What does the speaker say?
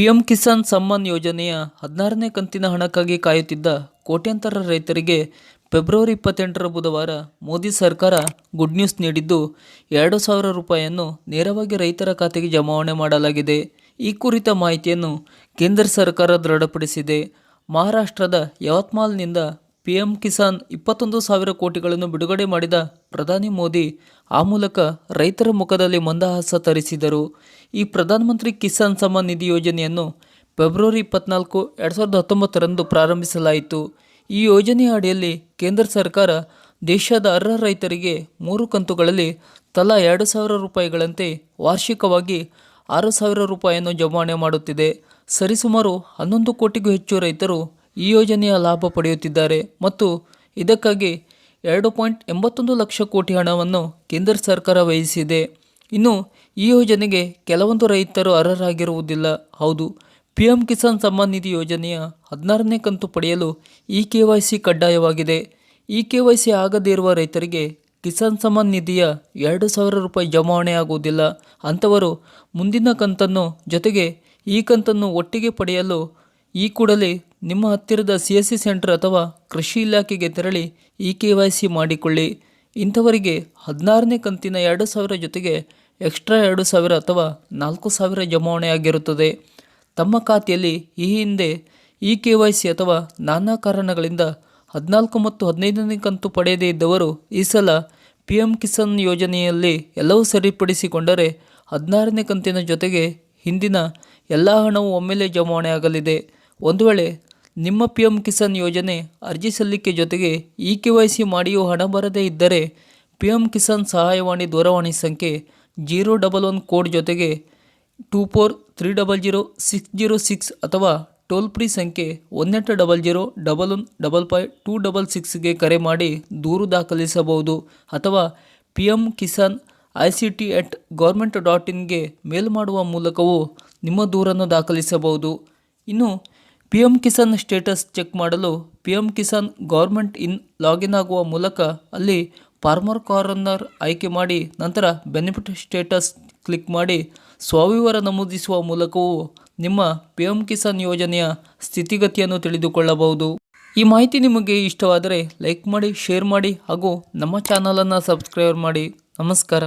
PM Kisan Samman ಯೋಜನೆಯ ಹದಿನಾರನೇ ಕಂತಿನ ಹಣಕ್ಕಾಗಿ ಕಾಯುತ್ತಿದ್ದ ಕೋಟ್ಯಾಂತರ ರೈತರಿಗೆ ಫೆಬ್ರವರಿ ಇಪ್ಪತ್ತೆಂಟರ ಬುಧವಾರ ಮೋದಿ ಸರ್ಕಾರ ಗುಡ್ ನ್ಯೂಸ್ ನೀಡಿದ್ದು ಎರಡು ಸಾವಿರ ರೂಪಾಯಿಯನ್ನು ನೇರವಾಗಿ ರೈತರ ಖಾತೆಗೆ ಜಮಾವಣೆ ಮಾಡಲಾಗಿದೆ. ಈ ಕುರಿತ ಮಾಹಿತಿಯನ್ನು ಕೇಂದ್ರ ಸರ್ಕಾರ ದೃಢಪಡಿಸಿದೆ. ಮಹಾರಾಷ್ಟ್ರದ ಯವತ್ಮಾಲ್ನಿಂದ ಪಿಎಂ ಕಿಸಾನ್ ಇಪ್ಪತ್ತೊಂದು ಸಾವಿರ ಕೋಟಿಗಳನ್ನು ಬಿಡುಗಡೆ ಮಾಡಿದ ಪ್ರಧಾನಿ ಮೋದಿ ಆ ಮೂಲಕ ರೈತರ ಮುಖದಲ್ಲಿ ಮಂದಹಾಸ ತರಿಸಿದರು. ಈ ಪ್ರಧಾನಮಂತ್ರಿ ಕಿಸಾನ್ ಸಮ್ಮಾನ್ ನಿಧಿ ಯೋಜನೆಯನ್ನು ಫೆಬ್ರವರಿ ಇಪ್ಪತ್ನಾಲ್ಕು, ಎರಡು ಸಾವಿರದ ಹತ್ತೊಂಬತ್ತರಂದು ಪ್ರಾರಂಭಿಸಲಾಯಿತು. ಈ ಯೋಜನೆಯ ಅಡಿಯಲ್ಲಿ ಕೇಂದ್ರ ಸರ್ಕಾರ ದೇಶದ ಅರ್ಹ ರೈತರಿಗೆ ಮೂರು ಕಂತುಗಳಲ್ಲಿ ತಲಾ ಎರಡು ಸಾವಿರ ರೂಪಾಯಿಗಳಂತೆ ವಾರ್ಷಿಕವಾಗಿ ಆರು ಸಾವಿರ ರೂಪಾಯಿಯನ್ನು ಜಮಾವಣೆ ಮಾಡುತ್ತಿದೆ. ಸರಿಸುಮಾರು ಹನ್ನೊಂದು ಕೋಟಿಗೂ ಹೆಚ್ಚು ರೈತರು ಈ ಯೋಜನೆಯ ಲಾಭ ಪಡೆಯುತ್ತಿದ್ದಾರೆ ಮತ್ತು ಇದಕ್ಕಾಗಿ ಎರಡು ಪಾಯಿಂಟ್ ಎಂಬತ್ತೊಂದು ಲಕ್ಷ ಕೋಟಿ ಹಣವನ್ನು ಕೇಂದ್ರ ಸರ್ಕಾರ ವಹಿಸಿದೆ. ಇನ್ನು ಈ ಯೋಜನೆಗೆ ಕೆಲವೊಂದು ರೈತರು ಅರ್ಹರಾಗಿರುವುದಿಲ್ಲ. ಹೌದು ಪಿ ಎಂ ಕಿಸಾನ್ ಸಮ್ಮಾನ್ ನಿಧಿ ಯೋಜನೆಯ ಹದಿನಾರನೇ ಕಂತು ಪಡೆಯಲು ಇ ಕೆ ವೈ ಸಿ ಕಡ್ಡಾಯವಾಗಿದೆ. ಇ ಕೆ ವೈ ಸಿ ಆಗದೇ ಇರುವ ರೈತರಿಗೆ ಕಿಸಾನ್ ಸಮ್ಮಾನ್ ನಿಧಿಯ ಎರಡು ಸಾವಿರ ರೂಪಾಯಿ ಜಮಾವಣೆ ಆಗುವುದಿಲ್ಲ. ಅಂಥವರು ಮುಂದಿನ ಕಂತನ್ನು ಜೊತೆಗೆ ಈ ಕಂತನ್ನು ಒಟ್ಟಿಗೆ ಪಡೆಯಲು ಈ ಕೂಡಲೇ ನಿಮ್ಮ ಹತ್ತಿರದ ಸಿ ಎಸ್ ಸಿ ಸೆಂಟರ್ ಅಥವಾ ಕೃಷಿ ಇಲಾಖೆಗೆ ತೆರಳಿ ಇ ಕೆ ವೈ ಸಿ ಮಾಡಿಕೊಳ್ಳಿ. ಇಂಥವರಿಗೆ ಹದಿನಾರನೇ ಕಂತಿನ ಎರಡು ಸಾವಿರ ಜೊತೆಗೆ ಎಕ್ಸ್ಟ್ರಾ ಎರಡು ಸಾವಿರ ಅಥವಾ ನಾಲ್ಕು ಸಾವಿರ ಜಮಾವಣೆ ಆಗಿರುತ್ತದೆ. ತಮ್ಮ ಖಾತೆಯಲ್ಲಿ ಈ ಹಿಂದೆ ಇ ಕೆ ವೈ ಸಿ ಅಥವಾ ನಾನಾ ಕಾರಣಗಳಿಂದ ಹದಿನಾಲ್ಕು ಮತ್ತು ಹದಿನೈದನೇ ಕಂತು ಪಡೆಯದೇ ಇದ್ದವರು ಈ ಸಲ ಪಿ ಎಂ ಕಿಸಾನ್ ಯೋಜನೆಯಲ್ಲಿ ಎಲ್ಲವೂ ಸರಿಪಡಿಸಿಕೊಂಡರೆ ಹದಿನಾರನೇ ಕಂತಿನ ಜೊತೆಗೆ ಹಿಂದಿನ ಎಲ್ಲ ಹಣವು ಒಮ್ಮೆಲೆ ಜಮಾವಣೆ ಆಗಲಿದೆ. ಒಂದು ವೇಳೆ ನಿಮ್ಮ ಪಿ ಎಂ ಕಿಸಾನ್ ಯೋಜನೆ ಅರ್ಜಿ ಸಲ್ಲಿಕೆ ಜೊತೆಗೆ ಇ ಕೆ ವೈ ಸಿ ಮಾಡಿಯೂ ಹಣ ಬರದೇ ಇದ್ದರೆ ಪಿ ಎಂ ಕಿಸಾನ್ ಸಹಾಯವಾಣಿ ದೂರವಾಣಿ ಸಂಖ್ಯೆ ಜೀರೋ ಡಬಲ್ ಒನ್ ಕೋಡ್ ಜೊತೆಗೆ two four three double zero six zero six ಅಥವಾ ಟೋಲ್ ಫ್ರೀ ಸಂಖ್ಯೆ ಒಂದೆಂಟು double zero double one double five two double ಸಿಕ್ಸ್ಗೆ ಕರೆ ಮಾಡಿ ದೂರು ದಾಖಲಿಸಬಹುದು ಅಥವಾ P M Kisan I C T at government dot ಇನ್ಗೆ mail ಮಾಡುವ ಮೂಲಕವೂ ನಿಮ್ಮ ದೂರನ್ನು ದಾಖಲಿಸಬಹುದು. ಇನ್ನು P M Kisan status check ಮಾಡಲು P M Kisan government in login ಆಗುವ ಮೂಲಕ ಅಲ್ಲಿ ಫಾರ್ಮರ್ ಕಾರ್ನರ್ ಆಯ್ಕೆ ಮಾಡಿ ನಂತರ ಬೆನಿಫಿಟ್ ಸ್ಟೇಟಸ್ ಕ್ಲಿಕ್ ಮಾಡಿ ಸ್ವವಿವರ ನಮೂದಿಸುವ ಮೂಲಕವೂ ನಿಮ್ಮ ಪಿ ಎಂ ಕಿಸಾನ್ ಯೋಜನೆಯ ಸ್ಥಿತಿಗತಿಯನ್ನು ತಿಳಿದುಕೊಳ್ಳಬಹುದು. ಈ ಮಾಹಿತಿ ನಿಮಗೆ ಇಷ್ಟವಾದರೆ ಲೈಕ್ ಮಾಡಿ, ಶೇರ್ ಮಾಡಿ ಹಾಗೂ ನಮ್ಮ ಚಾನಲನ್ನು ಸಬ್ಸ್ಕ್ರೈಬ್ ಮಾಡಿ. ನಮಸ್ಕಾರ.